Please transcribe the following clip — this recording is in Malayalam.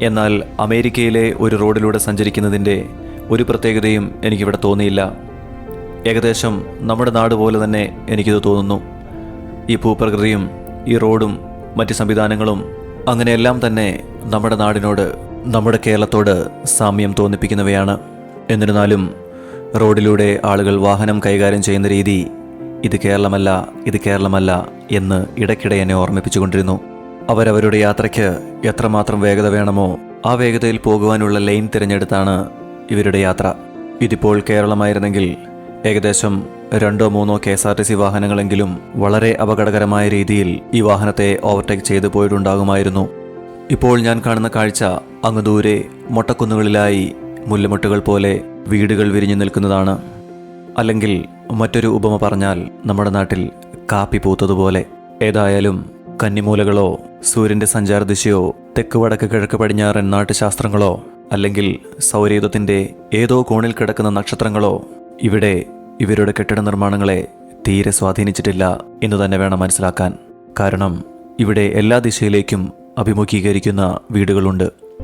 എന്നാൽ അമേരിക്കയിലെ ഒരു റോഡിലൂടെ സഞ്ചരിക്കുന്നതിന്റെ ഒരു പ്രത്യേകതയും എനിക്കിവിടെ തോന്നിയില്ല. ഏകദേശം നമ്മുടെ നാട് പോലെ തന്നെ എനിക്കിത് തോന്നുന്നു. ഈ ഭൂപ്രകൃതിയും ഈ റോഡും മറ്റ് സംവിധാനങ്ങളും അങ്ങനെയെല്ലാം തന്നെ നമ്മുടെ നാടിനോട് നമ്മുടെ കേരളത്തോട് സാമ്യം തോന്നിപ്പിക്കുന്നവയാണ്. എന്നിരുന്നാലും റോഡിലൂടെ ആളുകൾ വാഹനം കൈകാര്യം ചെയ്യുന്ന രീതി ഇത് കേരളമല്ല ഇത് കേരളമല്ല എന്ന് ഇടയ്ക്കിടെ എന്നെ ഓർമ്മിപ്പിച്ചുകൊണ്ടിരുന്നു. അവരവരുടെ യാത്രയ്ക്ക് എത്രമാത്രം വേഗത വേണമോ ആ വേഗതയിൽ പോകുവാനുള്ള ലൈൻ തിരഞ്ഞെടുത്താണ് ഇവരുടെ യാത്ര. ഇതിപ്പോൾ കേരളമായിരുന്നെങ്കിൽ ഏകദേശം രണ്ടോ മൂന്നോ K S R T C വാഹനങ്ങളെങ്കിലും വളരെ അപകടകരമായ രീതിയിൽ ഈ വാഹനത്തെ ഓവർടേക്ക് ചെയ്തു പോയിട്ടുണ്ടാകുമായിരുന്നു. ഇപ്പോൾ ഞാൻ കാണുന്ന കാഴ്ച അങ്ങ് ദൂരെ മൊട്ടക്കുന്നുകളിലായി മുല്ലമുട്ടുകൾ പോലെ വീടുകൾ വിരിഞ്ഞു നിൽക്കുന്നതാണ്. അല്ലെങ്കിൽ മറ്റൊരു ഉപമ പറഞ്ഞാൽ നമ്മുടെ നാട്ടിൽ കാപ്പി പൂത്തതുപോലെ. ഏതായാലും കന്നിമൂലകളോ സൂര്യന്റെ സഞ്ചാരദിശയോ തെക്ക് വടക്ക് കിഴക്ക് പടിഞ്ഞാറൻ നാട്ടുശാസ്ത്രങ്ങളോ അല്ലെങ്കിൽ സൗരയുധത്തിന്റെ ഏതോ കോണിൽ കിടക്കുന്ന നക്ഷത്രങ്ങളോ ഇവിടെ ഇവരുടെ കെട്ടിട നിർമ്മാണങ്ങളെ തീരെ സ്വാധീനിച്ചിട്ടില്ല എന്ന് തന്നെ വേണം മനസ്സിലാക്കാൻ. കാരണം ഇവിടെ എല്ലാ ദിശയിലേക്കും അഭിമുഖീകരിക്കുന്ന വീടുകളുണ്ട്.